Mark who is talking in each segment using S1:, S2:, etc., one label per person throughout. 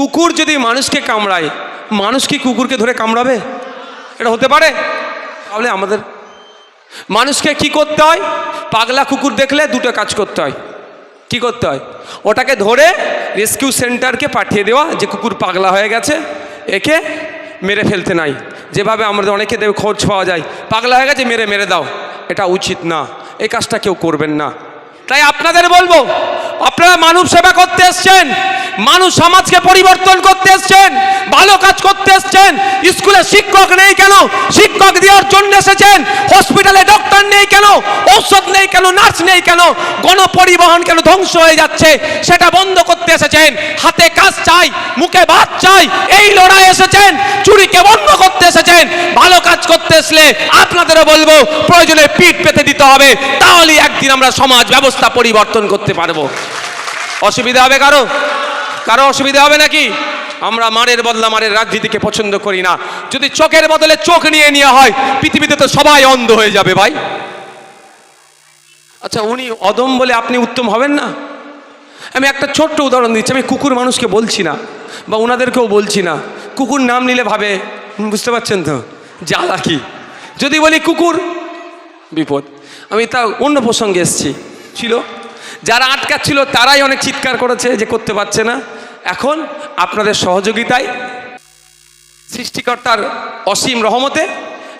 S1: কুকুর যদি মানুষকে কামড়ায়, মানুষ কি কুকুরকে ধরে কামড়াবে? এটা হতে পারে? তাহলে আমাদের, মানুষকে কি করতে হয়? পাগলা কুকুর দেখলে দুটো কাজ করতে হয়। কি করতে হয়? ওটাকে ধরে রেস্কিউ সেন্টারকে পাঠিয়ে দেওয়া, যে কুকুর পাগলা হয়ে গেছে, একে মেরে ফেলতে নাই। যেভাবে আমাদের অনেকে খোঁজ পাওয়া যায়, পাগলা হয়ে গেছে, মেরে মেরে দাও। এটা উচিত না। এই কাজটা কেউ করবেন না। তাই আপনাদের বলব, আপনারা মানব সেবা করতে এসছেন, মানুষ সমাজকে পরিবর্তন করতে এসছেন, ভালো কাজ করতে এসছেন, স্কুলে শিক্ষক নেই কেন? শিক্ষক দেওয়ার জন্য এসেছেন, হসপিটালে ডক্টর নেই কেন? ঔষধ নেই কেন? নার্স নেই কেন? গণপরিবহন কেন ধ্বংস হয়ে যাচ্ছে? সেটা বন্ধ করতে এসেছেন, হাতে কাজ চাই, মুখে ভাত চাই, এই লড়াই এসেছেন, চুরিকে বন্ধ করতে এসেছেন, ভালো কাজ করতে আসলে আপনাদেরও বলব, প্রয়োজনে পিঠ পেতে দিতে হবে, তাহলেই একদিন আমরা সমাজ ব্যবস্থা পরিবর্তন করতে পারব। অসুবিধা হবে কারও? কারও অসুবিধা হবে নাকি? আমরা মারের বদলা মারের রাজনীতিকে পছন্দ করি না। যদি চোখের বদলে চোখ নিয়ে নেওয়া হয়, পৃথিবীতে তো সবাই অন্ধ হয়ে যাবে ভাই। আচ্ছা উনি অদম বলে আপনি উত্তম হবেন না? আমি একটা ছোট্ট উদাহরণ দিচ্ছি, আমি কুকুর মানুষকে বলছি না, বা ওনাদেরকেও বলছি না। কুকুর নাম নিলে ভাবে, বুঝতে পারছেন তো? জ্বালা কি? যদি বলি কুকুর, বিপদ। আমি তা অন্য প্রসঙ্গে এসেছি। ছিল। যারা আটকাচ্ছিল তারাই অনেক চিৎকার করেছে যে করতে পারছে না। এখন আপনাদের সহযোগিতায় সৃষ্টিকর্তার অসীম রহমতে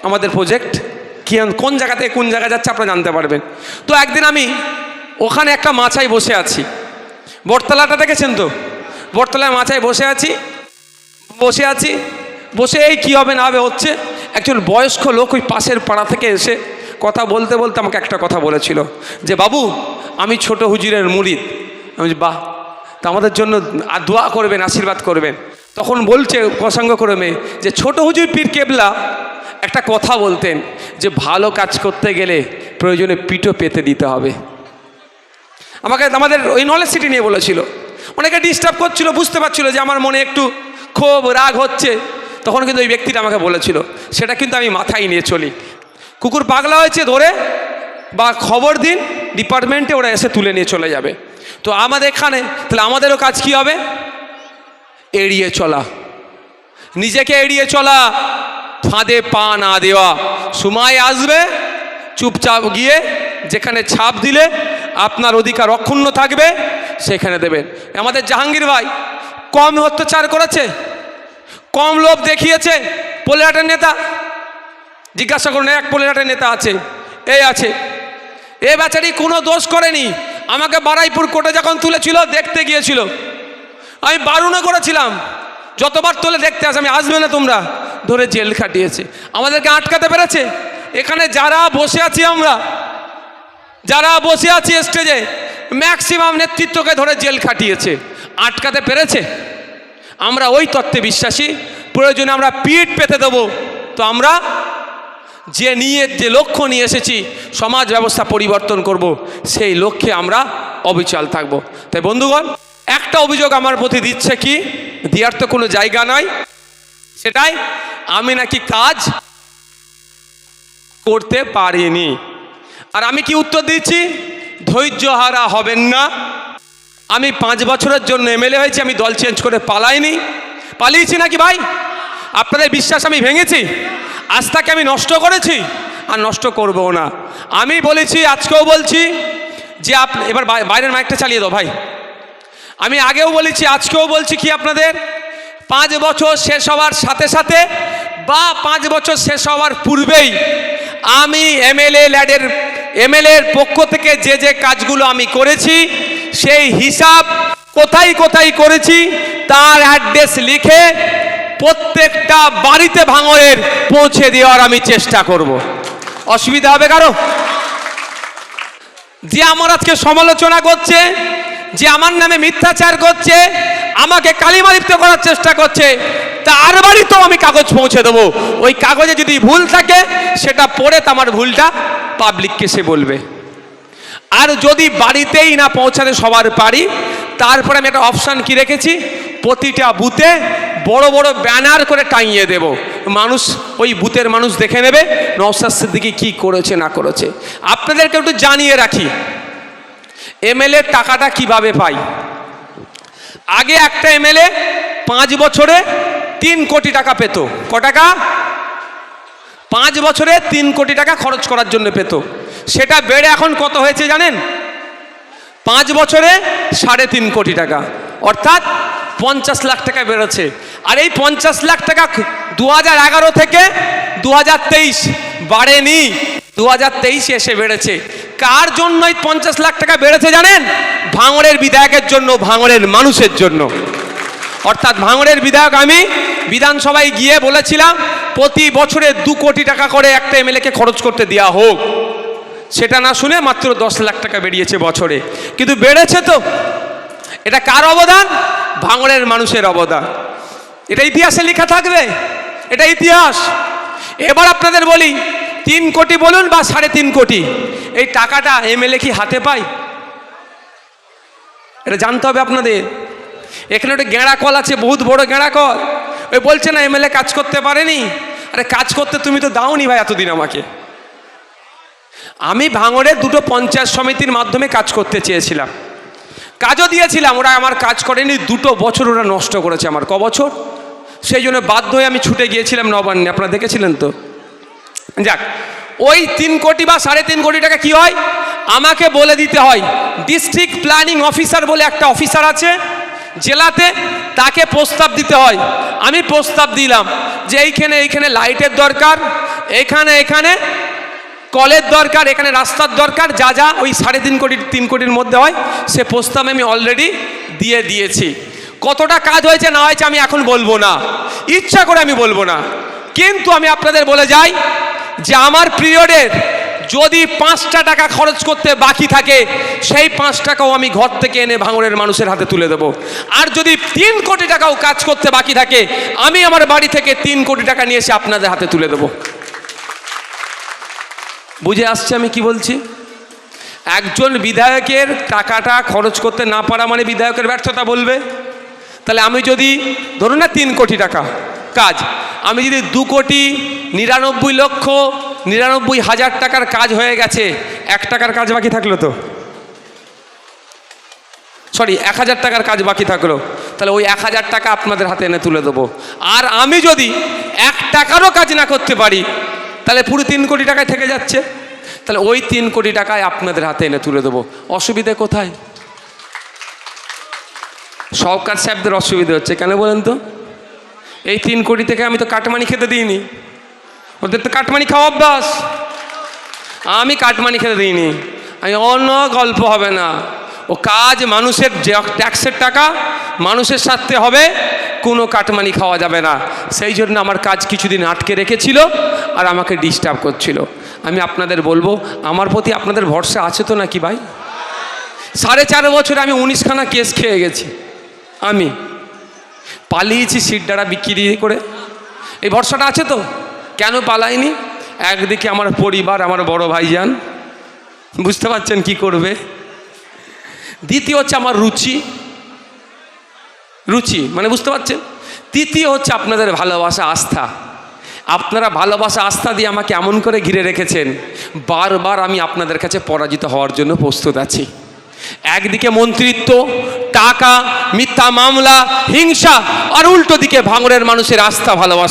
S1: আমাদের প্রজেক্ট কি কোন জায়গা থেকে কোন জায়গায় যাচ্ছে আপনারা জানতে পারবেন। তো একদিন আমি ওখানে একটা মাছায় বসে আছি। বটতলাটা দেখেছেন তো? বটতলায় মাছায় বসে আছি। বসে আছি। বসে এই কী হবে না হবে হচ্ছে। একজন বয়স্ক লোক ওই পাশের পাড়া থেকে এসে কথা বলতে বলতে আমাকে একটা কথা বলেছিল যে, বাবু, আমি ছোট হুজুরের মুরিদ। আমি বাহ, তা আমাদের জন্য দোয়া করবেন, আশীর্বাদ করবেন। তখন বলছে প্রসঙ্গ করে মেয়ে যে, ছোট হুজুর পীর কেবলা একটা কথা বলতেন যে, ভালো কাজ করতে গেলে প্রয়োজনে পিঠও পেতে দিতে হবে। আমাকে আমাদের ওই নলেজ সিটি নিয়ে বলেছিল। অনেকে ডিস্টার্ব করছিল, বুঝতে পারছিল যে, আমার মনে একটু ক্ষোভ, রাগ হচ্ছে। তখন কিন্তু ওই ব্যক্তিটা আমাকে বলেছিল, সেটা কিন্তু আমি মাথায় নিয়ে চলি। কুকুর পাগলা হয়েছে ধরে বা খবর দিন, ডিপার্টমেন্টে ওরা এসে তুলে নিয়ে চলে যাবে। তো আমাদের এখানে, তাহলে আমাদেরও কাজ কি হবে? এড়িয়ে চলা। নিজেকে এড়িয়ে চলা। ফাঁদে পা না দেওয়া। সময় আসবে, চুপচাপ গিয়ে যেখানে ছাপ দিলে আপনার অধিকার অক্ষুণ্ণ থাকবে, সেখানে দেবেন। আমাদের জাহাঙ্গীর ভাই কম অত্যাচার করেছে? কম লোভ দেখিয়েছে পোলেহাটের নেতা। জিজ্ঞাসা করুন, এক পোলেহাটের নেতা আছে এই আছে। এ বেচারি কোনো দোষ করেনি। আমাকে বারাইপুর কোর্টে যখন তুলেছিল, দেখতে গিয়েছিল। আমি বারণও করেছিলাম। যতবার তোলে দেখতে আসে, আমি আসবে না তোমরা। ধরে জেল খাটিয়েছে। আমাদেরকে আটকাতে পেরেছে? এখানে যারা বসে আছি আমরা, যারা বসে আছি স্টেজে ম্যাক্সিমাম নেতৃত্বকে ধরে জেল খাটিয়েছে। আটকাতে পেরেছে? আমরা ওই তত্ত্বে বিশ্বাসী, প্রয়োজনে আমরা পিঠ পেতে দেবো। তো আমরা যে নিয়ে যে লক্ষ্য নিয়ে এসেছি, সমাজ ব্যবস্থা পরিবর্তন করব, সেই লক্ষ্যে আমরা অবিচল থাকব। তাই বন্ধুগণ, একটা অভিযোগ আমার প্রতি দিচ্ছে কি? দেওয়ার তো কোনো জায়গা নাই। সেটাই, আমি নাকি কাজ করতে পারিনি। আর আমি কি উত্তর দিচ্ছি? ধৈর্য হারা হবেন না। আমি পাঁচ বছরের জন্য এমএলএ হয়েছি, আমি দল চেঞ্জ করে পালাইনি। পালিয়েছি নাকি ভাই? আপনাদের বিশ্বাস আমি ভেঙেছি? আস্থাকে আমি নষ্ট করেছি? আর নষ্ট করব না। আমি বলেছি, আজকেও বলছি যে আপ, এবার বাইরের মাইকটা চালিয়ে দাও ভাই। আমি আগেও বলেছি, আজকেও বলছি কি আপনাদের? পাঁচ বছর শেষ হওয়ার সাথে সাথে বা পাঁচ বছর শেষ হওয়ার পূর্বেই আমি এমএলএ ল্যাডের এমএলএর পক্ষ থেকে যে যে কাজগুলো আমি করেছি সেই হিসাব কোথায় কোথায় করেছি, তার অ্যাড্রেস লিখে প্রত্যেকটা বাড়িতে ভাঙরের পৌঁছে দেওয়ার আমি চেষ্টা করব। অসুবিধা হবে কারও? যে আমার আজকে সমালোচনা করছে, যে আমার নামে মিথ্যাচার করছে, আমাকে কালিমালিপ্ত করার চেষ্টা করছে, তার বাড়িতেও আমি কাগজ পৌঁছে দেবো। ওই কাগজে যদি ভুল থাকে, সেটা পড়ে তো আমার ভুলটা পাবলিককে সে বলবে। আর যদি বাড়িতেই না পৌঁছাতে সবার পারি, তারপরে আমি একটা অপশান কি রেখেছি? প্রতিটা বুথে বড় বড় ব্যানার করে টাঙিয়ে দেব। মানুষ, ওই বুথের মানুষ দেখে নেবে নওসাদ সিদ্দিকি কী করেছে, না করেছে। আপনাদেরকে একটু জানিয়ে রাখি, এমএলএ টাকাটা কীভাবে পাই আগে একটা এমএলএ পাঁচ বছরে তিন কোটি টাকা পেত। ক টাকা? পাঁচ বছরে তিন কোটি টাকা খরচ করার জন্য পেত। সেটা বেড়ে এখন কত হয়েছে জানেন? পাঁচ বছরে সাড়ে তিন কোটি টাকা। অর্থাৎ পঞ্চাশ লাখ টাকা বেরোচ্ছে আর এই পঞ্চাশ লাখ টাকা দু হাজার এগারো থেকে দু হাজার তেইশ বাড়েনি। দু হাজার তেইশে এসে বেড়েছে। কার জন্য এই পঞ্চাশ লাখ টাকা বেড়েছে জানেন? ভাঙড়ের বিধায়কের জন্য, ভাঙড়ের মানুষের জন্য। অর্থাৎ ভাঙড়ের বিধায়ক আমি বিধানসভায় গিয়ে বলেছিলাম, প্রতি বছরে দু কোটি টাকা করে একটা এমএলএকে খরচ করতে দেওয়া হোক। সেটা না শুনে মাত্র দশ লাখ টাকা বেরিয়েছে বছরে। কিন্তু বেড়েছে তো। এটা কার অবদান? ভাঙড়ের মানুষের অবদান। এটা ইতিহাসে লেখা থাকবে। এটা ইতিহাস। এবার আপনাদের বলি, তিন কোটি বলুন বা সাড়ে তিন কোটি। এই টাকাটা এমএলএ কি হাতে পায়? এটা জানতে হবে আপনাদের। এখানে একটা গেঁড়া কল আছে, বহুত বড় গেঁড়া কল। ওই বলছে না এমএলএ কাজ করতে পারেনি। আরে কাজ করতে তুমি তো দাওনি ভাই এতদিন আমাকে। আমি ভাঙড়ের দুটো পঞ্চায়েত সমিতির মাধ্যমে কাজ করতে চেয়েছিলাম। কাজও দিয়েছিলাম, ওরা আমার কাজ করেনি, দুটো বছর ওরা নষ্ট করেছে আমার, ক বছর? সেই জন্য বাধ্য হয়ে আমি ছুটে গিয়েছিলাম নবান্নে, আপনারা দেখেছিলেন তো? যাক, ওই তিন কোটি বা সাড়ে তিন কোটি টাকা কি হয়? আমাকে বলে দিতে হয় ডিস্ট্রিক্ট প্ল্যানিং অফিসার বলে একটা অফিসার আছে, জেলাতে তাকে প্রস্তাব দিতে হয়। আমি প্রস্তাব দিলাম যে এইখানে এইখানে লাইটের দরকার, এখানে এখানে কলের দরকার, এখানে রাস্তার দরকার, যা যা ওই সাড়ে তিন কোটি, তিন কোটির মধ্যে হয়, সে প্রস্তাব আমি অলরেডি দিয়ে দিয়েছি। কতটা কাজ হয়েছে না হয়েছে আমি এখন বলব না। ইচ্ছা করে আমি বলব না। কিন্তু আমি আপনাদের বলে যাই যে আমার পিরিয়ডের যদি পাঁচটা টাকা খরচ করতে বাকি থাকে, সেই পাঁচ টাকাও আমি ঘর থেকে এনে ভাঙড়ের মানুষের হাতে তুলে দেবো। আর যদি তিন কোটি টাকাও কাজ করতে বাকি থাকে, আমি আমার বাড়ি থেকে তিন কোটি টাকা নিয়ে এসে আপনাদের হাতে তুলে দেবো। বুঝে আসছে আমি কি বলছি? একজন বিধায়কের টাকাটা খরচ করতে না পারা মানে বিধায়কের ব্যর্থতা বলবে? তাহলে আমি যদি, ধরুন না তিন কোটি টাকা, কাজ, আমি যদি দু কোটি নিরানব্বই লক্ষ নিরানব্বই হাজার টাকার কাজ হয়ে গেছে, এক টাকার কাজ বাকি থাকল তো? সরি এক হাজার টাকার কাজ বাকি থাকল। তাহলে ওই এক হাজার টাকা আপনাদের হাতে এনে তুলে দেবো। আর আমি যদি এক টাকারও কাজ না করতে পারি তাহলে পুরো তিন কোটি টাকায় থেকে যাচ্ছে। তাহলে ওই তিন কোটি টাকায় আপনাদের হাতে এনে তুলে দেবো। অসুবিধে কোথায়? সরকার সাহেবদের অসুবিধে হচ্ছে, কেন বলেন তো? এই তিন কোটি থেকে আমি তো কাটমানি খেতে দিইনি। ওদের তো কাটমানি খাওয়া অভ্যাস। আমি কাটমানি খেতে দিইনি। আমি অন্য গল্প হবে না। ও কাজ মানুষের ট্যাক্সের টাকা মানুষের সাথে হবে, কোনো কাটমানি খাওয়া যাবে না। সেই জন্য আমার কাজ কিছুদিন আটকে রেখেছিল আর আমাকে ডিস্টার্ব করছিল। আমি আপনাদের বলব, আমার প্রতি আপনাদের ভরসা আছে তো নাকি ভাই? সাড়ে চার বছরে আমি উনিশখানা কেস খেয়ে গেছি। আমি পালিয়েছি সিটডারা বিক্রি করে। এই ভরসাটা আছে তো? কেন পালাইনি? একদিকে আমার পরিবার, আমার বড় ভাইজান। বুঝতে পারছেন কি করবে? দ্বিতীয় হচ্ছে আমার রুচি। রুচি মানে বুঝতে পারছেন? তৃতীয় হচ্ছে আপনাদের ভালোবাসা, আস্থা। আপনারা ভালোবাসা, আস্থা দিয়ে আমাকে এমন করে ঘিরে রেখেছেন, বারবার আমি আপনাদের কাছে পরাজিত হওয়ার জন্য প্রস্তুত আছি। একদিকে মন্ত্রিত্ব, টাকা, মিথ্যা মামলা, হিংসা, আর উল্টো দিকে ভাঙড়ের মানুষের আস্থা, ভালোবাসা।